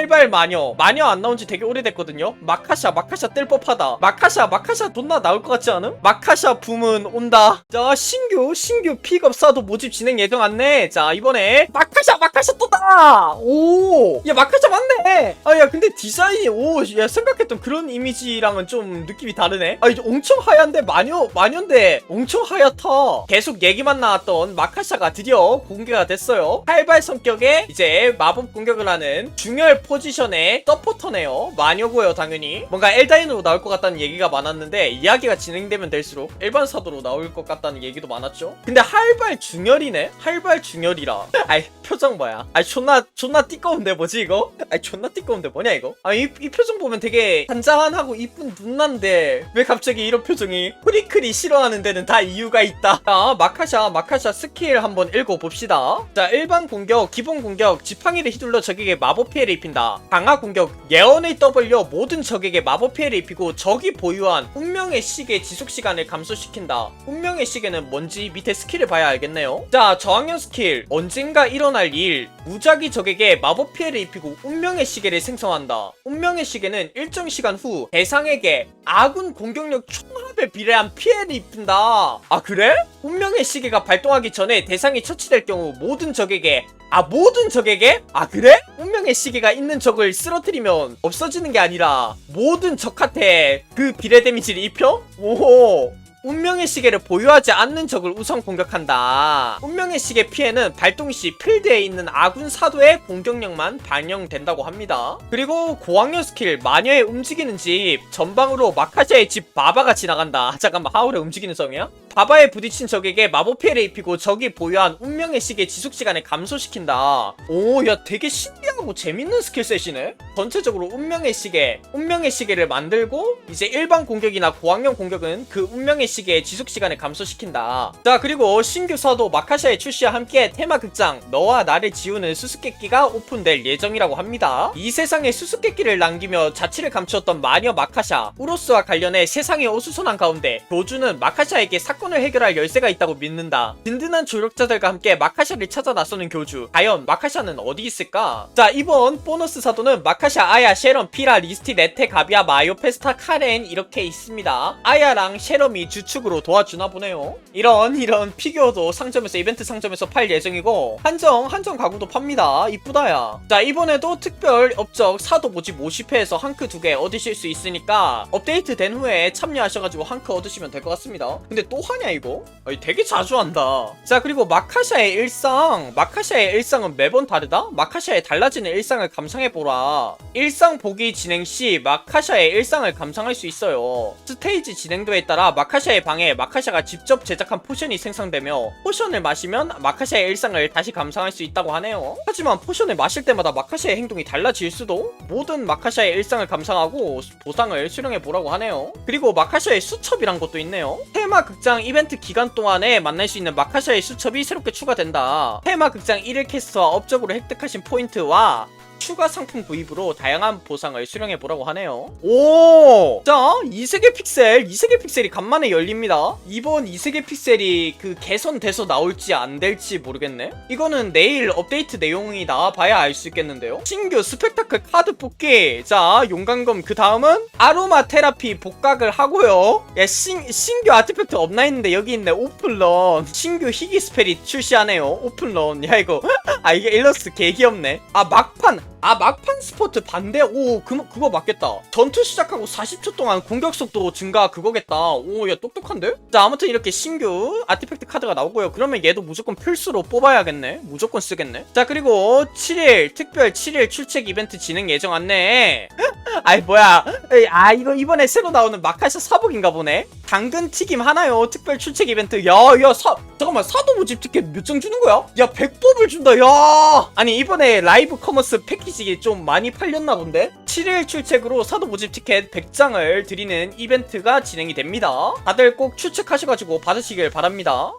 활발 마녀. 마녀 안 나온 지 되게 오래됐거든요? 마카샤 마카샤 뜰 법하다. 마카샤 마카샤 존나 나올 것 같지 않음? 마카샤 붐은 온다. 자 신규 신규 픽업 사도 모집 진행 예정 안내 자 이번에 마카샤 마카샤 또다! 오야 마카샤 맞네! 아 야 근데 디자인이 오야 생각했던 그런 이미지랑은 좀 느낌이 다르네. 아 이제 엄청 하얀데 마녀 마녀인데 엄청 하얗다. 계속 얘기만 나왔던 마카샤가 드디어 공개가 됐어요. 활발 성격의 이제 마법 공격을 하는 중열 포지션의 서포터네요. 마녀고요 당연히. 뭔가 엘다인으로 나올 것 같다는 얘기가 많았는데 이야기가 진행되면 될수록 일반 사도로 나올 것 같다는 얘기도 많았죠. 근데 활발 중열이네? 활발 중열이라. 아이 표정 뭐야. 아이 존나 존나 띠꺼운데 뭐지 이거? 아이 존나 띠꺼운데 뭐냐 이거? 아이 이 표정 보면 되게 잔잔하고 이쁜 눈난데 왜 갑자기 이런 표정이 프리클이 싫어하는 데는 다 이유가 있다. 자 마카샤 마카샤 스킬 한번 읽어봅시다. 자 일반 공격 기본 공격 지팡이를 휘둘러 적에게 마법 피해를 입힌다 강화 공격 예언의 W 모든 적에게 마법 피해를 입히고 적이 보유한 운명의 시계 지속 시간을 감소시킨다. 운명의 시계는 뭔지 밑에 스킬을 봐야 알겠네요. 자 저항형 스킬. 언젠가 일어날 일. 무작위 적에게 마법 피해를 입히고 운명의 시계를 생성한다. 운명의 시계는 일정 시간 후 대상에게 아군 공격력 총합에 비례한 피해를 입힌다. 아 그래? 운명의 시계가 발동하기 전에 대상이 처치될 경우 모든 적에게 아 모든 적에게? 아 그래? 운명의 시계가 있는 적을 쓰러뜨리면 없어지는 게 아니라 모든 적한테 그 비례 데미지를 입혀? 오호 운명의 시계를 보유하지 않는 적을 우선 공격한다. 운명의 시계 피해는 발동 시 필드에 있는 아군 사도의 공격력만 반영된다고 합니다. 그리고 고학년 스킬 마녀의 움직이는 집 전방으로 마카샤의 집 바바가 지나간다. 잠깐만 하울의 움직이는 성이야? 바바에 부딪힌 적에게 마법 피해를 입히고 적이 보유한 운명의 시계 지속 시간을 감소시킨다. 오, 야 되게 신 기하고 재밌는 스킬셋이네. 전체적으로 운명의 시계, 운명의 시계를 만들고 이제 일반 공격이나 고학년 공격은 그 운명의 시계의 지속 시간을 감소시킨다. 자, 그리고 신규 사도 마카샤의 출시와 함께 테마 극장 너와 나를 지우는 수수께끼가 오픈될 예정이라고 합니다. 이 세상에 수수께끼를 남기며 자취를 감추었던 마녀 마카샤, 우로스와 관련해 세상에 어수선한 가운데 교주는 마카샤에게 사건을 해결할 열쇠가 있다고 믿는다. 든든한 조력자들과 함께 마카샤를 찾아 나서는 교주. 과연 마카샤는 어디 있을까? 자, 이번 보너스 사도는 마카 샤, 아야, 쉐럼, 피라, 리스티, 레테, 가비아, 마요, 페스타, 카렌 이렇게 있습니다. 아야랑 쉐럼이 주축으로 도와주나 보네요. 이런 이런 피규어도 상점에서 이벤트 상점에서 팔 예정이고 한정 한정 가구도 팝니다. 이쁘다야. 자, 이번에도 특별 업적 사도 모집 50회에서 한크 두 개 얻으실 수 있으니까 업데이트 된 후에 참여하셔가지고 한크 얻으시면 될 것 같습니다. 근데 또 하냐 이거? 아니, 되게 자주 한다. 자 그리고 마카샤의 일상 마카샤의 일상은 매번 다르다? 마카샤의 달라지는 일상을 감상해보라. 일상 보기 진행 시 마카샤의 일상을 감상할 수 있어요. 스테이지 진행도에 따라 마카샤의 방에 마카샤가 직접 제작한 포션이 생성되며 포션을 마시면 마카샤의 일상을 다시 감상할 수 있다고 하네요. 하지만 포션을 마실 때마다 마카샤의 행동이 달라질 수도 모든 마카샤의 일상을 감상하고 보상을 수령해 보라고 하네요. 그리고 마카샤의 수첩이란 것도 있네요. 테마 극장 이벤트 기간 동안에 만날 수 있는 마카샤의 수첩이 새롭게 추가된다. 테마 극장 1일 캐스트와 업적으로 획득하신 포인트와 추가 상품 구입으로 다양한 보상을 수령해 보라고 하네요. 오! 자, 이세계 픽셀, 이세계 픽셀이 간만에 열립니다. 이번 이세계 픽셀이 그 개선돼서 나올지 안 될지 모르겠네. 이거는 내일 업데이트 내용이 나와봐야 알 수 있겠는데요. 신규 스펙타클 카드 뽑기. 자, 용광검 그 다음은 아로마 테라피 복각을 하고요. 야, 신, 신규 아티팩트 없나 했는데 여기 있네. 오픈런. 신규 희귀 스펠이 출시하네요. 오픈런. 야, 이거. 아, 이게 일러스트 개 귀엽네. 아, 막판. 아 막판 스포트 반대? 오 그, 그거 맞겠다. 전투 시작하고 40초 동안 공격 속도 증가 그거겠다. 오 야 똑똑한데? 자 아무튼 이렇게 신규 아티팩트 카드가 나오고요. 그러면 얘도 무조건 필수로 뽑아야겠네. 무조건 쓰겠네. 자 그리고 7일 특별 7일 출첵 이벤트 진행 예정 안내 아이 뭐야. 아 이거 이번에 새로 나오는 마카샤 사복인가 보네 당근 튀김 하나요? 특별 출첵 이벤트. 야야 사 잠깐만 사도 모집 티켓 몇 장 주는 거야? 야 100법을 준다 야! 아니 이번에 라이브 커머스 패키지 좀 많이 팔렸나 본데? 7일 출첵으로 사도 모집 티켓 100장을 드리는 이벤트가 진행이 됩니다. 다들 꼭 출첵하셔가지고 받으시길 바랍니다.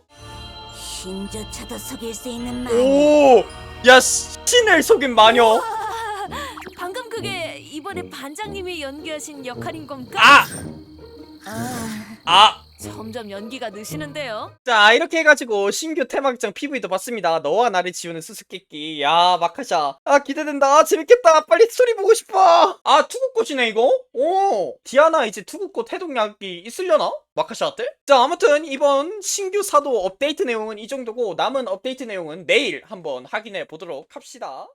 신조차도 속일 수 있는 말. 오야 신을 속인 마녀. 방금 그게 이번에 반장님이 연기하신 역할인 건가? 아! 아, 아! 점점 연기가 느시는데요. 자 이렇게 해가지고 신규 테마극장 PV도 봤습니다. 너와 나를 지우는 수수께끼. 야 마카샤. 아 기대된다. 아, 재밌겠다. 빨리 스토리 보고 싶어. 아 투구꽃이네 이거? 오! 디아나 이제 투구꽃 해독약이 있으려나? 마카샤한테? 자 아무튼 이번 신규 사도 업데이트 내용은 이 정도고 남은 업데이트 내용은 내일 한번 확인해 보도록 합시다